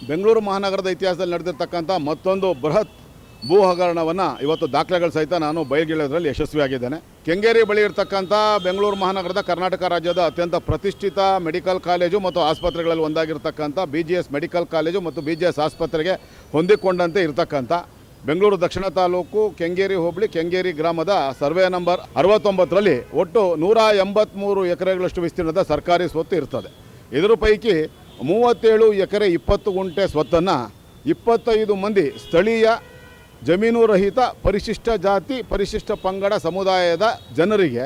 ಬೆಂಗಳೂರು ಮಹಾನಗರದ ಇತಿಹಾಸದಲ್ಲಿ ನಡೆದಿರ್ತಕ್ಕಂಥ ಮತ್ತೊಂದು ಬೃಹತ್ ಭೂ ಹಗರಣವನ್ನು ಇವತ್ತು ದಾಖಲೆಗಳ ಸಹಿತ ನಾನು ಬಯಲ್ಗೆಳೆಯೋದ್ರಲ್ಲಿ ಯಶಸ್ವಿಯಾಗಿದ್ದೇನೆ. ಕೆಂಗೇರಿ ಬಳಿ ಇರತಕ್ಕಂಥ ಬೆಂಗಳೂರು ಮಹಾನಗರದ ಕರ್ನಾಟಕ ರಾಜ್ಯದ ಅತ್ಯಂತ ಪ್ರತಿಷ್ಠಿತ ಮೆಡಿಕಲ್ ಕಾಲೇಜು ಮತ್ತು ಆಸ್ಪತ್ರೆಗಳಲ್ಲಿ ಒಂದಾಗಿರ್ತಕ್ಕಂಥ B G S medical college ಮತ್ತು ಬಿ ಜಿ ಎಸ್ ಆಸ್ಪತ್ರೆಗೆ ಹೊಂದಿಕೊಂಡಂತೆ ಇರತಕ್ಕಂಥ ಬೆಂಗಳೂರು ದಕ್ಷಿಣ ತಾಲೂಕು ಕೆಂಗೇರಿ ಹೋಬಳಿ ಕೆಂಗೇರಿ ಗ್ರಾಮದ ಸರ್ವೆ ನಂಬರ್ ಅರವತ್ತೊಂಬತ್ತರಲ್ಲಿ ಒಟ್ಟು ನೂರ ಎಂಬತ್ತ್ಮೂರು ಎಕರೆಗಳಷ್ಟು ವಿಸ್ತೀರ್ಣದ ಸರ್ಕಾರಿ ಸ್ವತ್ತು ಇರ್ತದೆ. ಇದರ ಪೈಕಿ ಮೂವತ್ತೇಳು ಎಕರೆ ಇಪ್ಪತ್ತು ಗುಂಟೆ ಸ್ವತ್ತನ್ನು ಇಪ್ಪತ್ತೈದು ಮಂದಿ ಸ್ಥಳೀಯ ಜಮೀನು ರಹಿತ ಪರಿಶಿಷ್ಟ ಜಾತಿ, ಪರಿಶಿಷ್ಟ ಪಂಗಡ ಸಮುದಾಯದ ಜನರಿಗೆ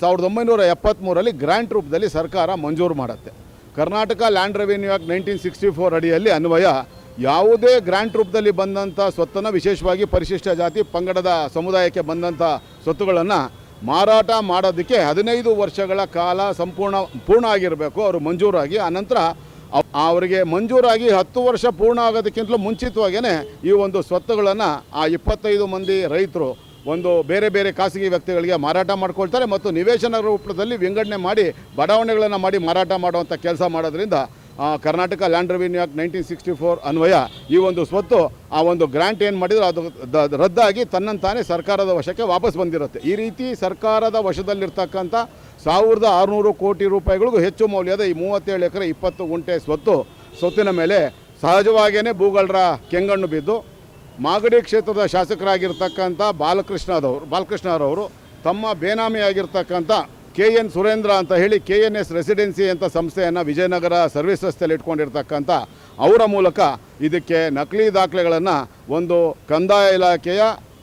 ಸಾವಿರದ ಒಂಬೈನೂರ ಎಪ್ಪತ್ತ್ಮೂರರಲ್ಲಿ ಗ್ರ್ಯಾಂಟ್ ರೂಪದಲ್ಲಿ ಸರ್ಕಾರ ಮಂಜೂರು ಮಾಡುತ್ತೆ. Karnataka land revenue act nineteen sixty four ಅಡಿಯಲ್ಲಿ ಅನ್ವಯ, ಯಾವುದೇ ಗ್ರ್ಯಾಂಟ್ ರೂಪದಲ್ಲಿ ಬಂದಂಥ ಸ್ವತ್ತನ್ನು, ವಿಶೇಷವಾಗಿ ಪರಿಶಿಷ್ಟ ಜಾತಿ, ಪಂಗಡದ ಸಮುದಾಯಕ್ಕೆ ಬಂದಂಥ ಸ್ವತ್ತುಗಳನ್ನು ಮಾರಾಟ ಮಾಡೋದಕ್ಕೆ ಹದಿನೈದು ವರ್ಷಗಳ ಕಾಲ ಸಂಪೂರ್ಣ, ಪೂರ್ಣ ಆಗಿರಬೇಕು. ಅವರು ಮಂಜೂರಾಗಿ ಆನಂತರ ಅವರಿಗೆ ಮಂಜೂರಾಗಿ ಹತ್ತು ವರ್ಷ ಪೂರ್ಣ ಆಗೋದಕ್ಕಿಂತಲೂ ಮುಂಚಿತವಾಗಿಯೇ ಈ ಒಂದು ಸ್ವತ್ತುಗಳನ್ನು ಆ ಇಪ್ಪತ್ತೈದು ಮಂದಿ ರೈತರು ಒಂದು ಬೇರೆ ಬೇರೆ ಖಾಸಗಿ ವ್ಯಕ್ತಿಗಳಿಗೆ ಮಾರಾಟ ಮಾಡ್ಕೊಳ್ತಾರೆ ಮತ್ತು ನಿವೇಶನ ರೂಪದಲ್ಲಿ ವಿಂಗಡಣೆ ಮಾಡಿ ಬಡಾವಣೆಗಳನ್ನು ಮಾಡಿ ಮಾರಾಟ ಮಾಡುವಂಥ ಕೆಲಸ ಮಾಡೋದ್ರಿಂದ Karnataka land revenue act nineteen sixty four ಅನ್ವಯ ಈ ಒಂದು ಸ್ವತ್ತು, ಆ ಒಂದು ಗ್ರ್ಯಾಂಟ್ ಏನು ಮಾಡಿದ್ರು, ಅದು ರದ್ದಾಗಿ ತನ್ನಂತಾನೇ ಸರ್ಕಾರದ ವಶಕ್ಕೆ ವಾಪಸ್ ಬಂದಿರುತ್ತೆ. ಈ ರೀತಿ ಸರ್ಕಾರದ ವಶದಲ್ಲಿರ್ತಕ್ಕಂಥ ಸಾವಿರದ ಆರುನೂರು ಕೋಟಿ ರೂಪಾಯಿಗಳಿಗೂ ಹೆಚ್ಚು ಮೌಲ್ಯದ ಈ ಮೂವತ್ತೇಳು ಎಕರೆ ಇಪ್ಪತ್ತು ಗುಂಟೆ ಸ್ವತ್ತು ಸ್ವತ್ತಿನ ಮೇಲೆ ಸಹಜವಾಗಿಯೇ ಭೂಗಳರ ಕೆಂಗಣ್ಣು ಬಿದ್ದು, ಮಾಗಡಿ ಕ್ಷೇತ್ರದ ಶಾಸಕರಾಗಿರ್ತಕ್ಕಂಥ ಬಾಲಕೃಷ್ಣದವರು, ಬಾಲಕೃಷ್ಣರವರು ತಮ್ಮ ಬೇನಾಮಿಯಾಗಿರ್ತಕ್ಕಂಥ ಕೆ ಎನ್ ಸುರೇಂದ್ರ ಅಂತ ಹೇಳಿ ಕೆ ಎನ್ ಎಸ್ ರೆಸಿಡೆನ್ಸಿ ಅಂತ ಸಂಸ್ಥೆಯನ್ನು ವಿಜಯನಗರ ಸರ್ವಿಸ್ ರಸ್ತೆಯಲ್ಲಿ ಇಟ್ಕೊಂಡಿರ್ತಕ್ಕಂಥ ಅವರ ಮೂಲಕ ಇದಕ್ಕೆ ನಕಲಿ ದಾಖಲೆಗಳನ್ನು ಒಂದು ಕಂದಾಯ ಇಲಾಖೆಯ,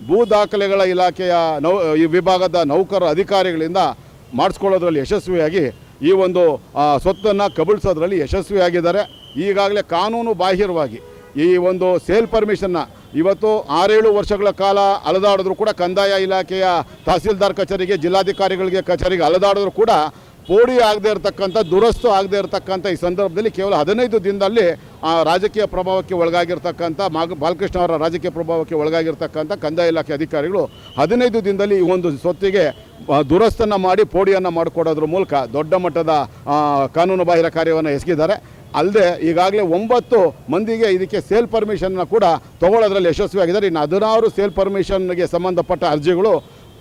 ಭೂ ದಾಖಲೆಗಳ ಇಲಾಖೆಯ ನೌ, ಈ ವಿಭಾಗದ ನೌಕರ ಅಧಿಕಾರಿಗಳಿಂದ ಮಾಡಿಸ್ಕೊಳ್ಳೋದ್ರಲ್ಲಿ ಯಶಸ್ವಿಯಾಗಿ ಈ ಒಂದು ಸ್ವತ್ತನ್ನು ಕಬಳಿಸೋದ್ರಲ್ಲಿ ಯಶಸ್ವಿಯಾಗಿದ್ದಾರೆ. ಈಗಾಗಲೇ ಕಾನೂನು ಬಾಹಿರವಾಗಿ ಈ ಒಂದು ಸೇಲ್ ಪರ್ಮಿಷನ್ನ ಇವತ್ತು ಆರೇಳು ವರ್ಷಗಳ ಕಾಲ ಅಲೆದಾಡಿದ್ರು ಕೂಡ ಕಂದಾಯ ಇಲಾಖೆಯ ತಹಸೀಲ್ದಾರ್ ಕಚೇರಿಗೆ, ಜಿಲ್ಲಾಧಿಕಾರಿಗಳಿಗೆ ಕಚೇರಿಗೆ ಅಲೆದಾಡಿದ್ರು ಕೂಡ ಪೋಡಿ ಆಗದೆ ಇರತಕ್ಕಂಥ, ದುರಸ್ತು ಆಗದೆ ಇರತಕ್ಕಂಥ ಈ ಸಂದರ್ಭದಲ್ಲಿ ಕೇವಲ ಹದಿನೈದು ದಿನದಲ್ಲಿ ಆ ರಾಜಕೀಯ ಪ್ರಭಾವಕ್ಕೆ ಒಳಗಾಗಿರ್ತಕ್ಕಂಥ ಮಾಗ, ಬಾಲಕೃಷ್ಣ ಅವರ ರಾಜಕೀಯ ಪ್ರಭಾವಕ್ಕೆ ಒಳಗಾಗಿರ್ತಕ್ಕಂಥ ಕಂದಾಯ ಇಲಾಖೆ ಅಧಿಕಾರಿಗಳು ಹದಿನೈದು ದಿನದಲ್ಲಿ ಈ ಒಂದು ಸ್ವತ್ತಿಗೆ ದುರಸ್ತನ್ನು ಮಾಡಿ ಪೋಡಿಯನ್ನು ಮಾಡಿಕೊಡೋದ್ರ ಮೂಲಕ ದೊಡ್ಡ ಮಟ್ಟದ ಕಾನೂನು ಬಾಹಿರ ಕಾರ್ಯವನ್ನು ಎಸಗಿದ್ದಾರೆ. ಅಲ್ಲದೆ ಈಗಾಗಲೇ ಒಂಬತ್ತು ಮಂದಿಗೆ ಇದಕ್ಕೆ ಸೇಲ್ ಪರ್ಮಿಷನ್ನ ಕೂಡ ತಗೊಳ್ಳೋದ್ರಲ್ಲಿ ಯಶಸ್ವಿಯಾಗಿದ್ದಾರೆ. ಇನ್ನು ಹದಿನಾರು ಸೇಲ್ ಪರ್ಮಿಷನ್ಗೆ ಸಂಬಂಧಪಟ್ಟ ಅರ್ಜಿಗಳು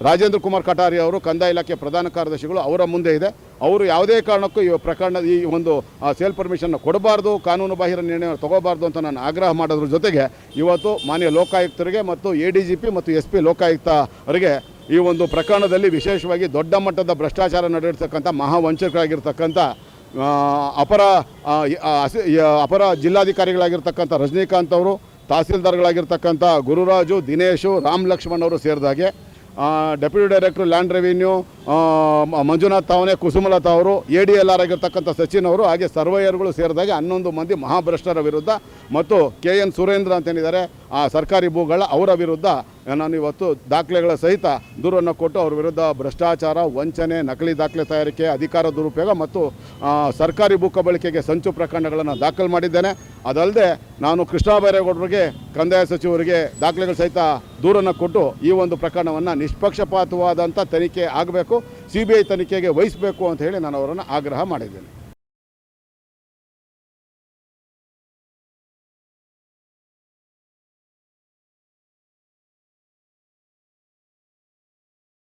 ರಾಜೇಂದ್ರ ಕುಮಾರ್ ಕಟಾರಿ ಅವರು, ಕಂದಾಯ ಇಲಾಖೆ ಪ್ರಧಾನ ಕಾರ್ಯದರ್ಶಿಗಳು ಅವರ ಮುಂದೆ ಇದೆ. ಅವರು ಯಾವುದೇ ಕಾರಣಕ್ಕೂ ಈ ಪ್ರಕರಣ, ಈ ಒಂದು ಸೇಲ್ ಪರ್ಮಿಷನ್ನ ಕೊಡಬಾರ್ದು, ಕಾನೂನು ಬಾಹಿರ ನಿರ್ಣಯ ತಗೋಬಾರ್ದು ಅಂತ ನಾನು ಆಗ್ರಹ ಮಾಡೋದ್ರ ಜೊತೆಗೆ ಇವತ್ತು ಮಾನ್ಯ ಲೋಕಾಯುಕ್ತರಿಗೆ ಮತ್ತು ಎ ಡಿ ಜಿ ಪಿ ಮತ್ತು ಎಸ್ ಪಿ ಲೋಕಾಯುಕ್ತ ಅವರಿಗೆ ಈ ಒಂದು ಪ್ರಕರಣದಲ್ಲಿ ವಿಶೇಷವಾಗಿ ದೊಡ್ಡ ಮಟ್ಟದ ಭ್ರಷ್ಟಾಚಾರ ನಡೆರ್ತಕ್ಕಂಥ ಮಹಾವಂಚಕರಾಗಿರ್ತಕ್ಕಂಥ ಅಪರ ಅಪರ ಜಿಲ್ಲಾಧಿಕಾರಿಗಳಾಗಿರ್ತಕ್ಕಂಥ ರಜನಿಕಾಂತ್ ಅವರು, ತಹಸೀಲ್ದಾರ್ಗಳಾಗಿರ್ತಕ್ಕಂಥ ಗುರುರಾಜು, ದಿನೇಶು, ರಾಮ್ ಲಕ್ಷ್ಮಣ್ ಅವರು ಸೇರಿದಾಗೆ deputy director land revenue Manjunath ತಾವನೆ, Kusumalatha ಅವರು, ಎ ಡಿ ಎಲ್ ಆರ್ ಆಗಿರ್ತಕ್ಕಂಥ ಸಚಿನ್ ಅವರು, ಹಾಗೆ ಸರ್ವೇಯರ್ಗಳು ಸೇರಿದಾಗೆ ಹನ್ನೊಂದು ಮಂದಿ ಮಹಾಭ್ರಷ್ಟರ ವಿರುದ್ಧ ಮತ್ತು ಕೆ ಎನ್ ಸುರೇಂದ್ರ ಅಂತೇನಿದ್ದಾರೆ ಆ ಸರ್ಕಾರಿ ಭೂಗಳ ಅವರ ವಿರುದ್ಧ ನಾನು ಇವತ್ತು ದಾಖಲೆಗಳ ಸಹಿತ ದೂರನ್ನು ಕೊಟ್ಟು ಅವ್ರ ವಿರುದ್ಧ ಭ್ರಷ್ಟಾಚಾರ, ವಂಚನೆ, ನಕಲಿ ದಾಖಲೆ ತಯಾರಿಕೆ, ಅಧಿಕಾರ ದುರುಪಯೋಗ ಮತ್ತು ಸರ್ಕಾರಿ ಭೂ ಕಬಳಿಕೆಗೆ ಸಂಚು ಪ್ರಕರಣಗಳನ್ನು ದಾಖಲು ಮಾಡಿದ್ದೇನೆ. ಅದಲ್ಲದೆ ನಾನು ಕೃಷ್ಣ ಬೈರೇಗೌಡರಿಗೆ, ಕಂದಾಯ ಸಚಿವರಿಗೆ ದಾಖಲೆಗಳ ಸಹಿತ ದೂರನ್ನು ಕೊಟ್ಟು ಈ ಒಂದು ಪ್ರಕರಣವನ್ನು ನಿಷ್ಪಕ್ಷಪಾತವಾದಂಥ ತನಿಖೆ ಆಗಬೇಕು ಸಿ ಬಿ ಐ ತನಿಖೆಗೆ ವಹಿಸಬೇಕು ಅಂತ ಹೇಳಿ ನಾನು ಅವರನ್ನು ಆಗ್ರಹ ಮಾಡಿದ್ದೇನೆ.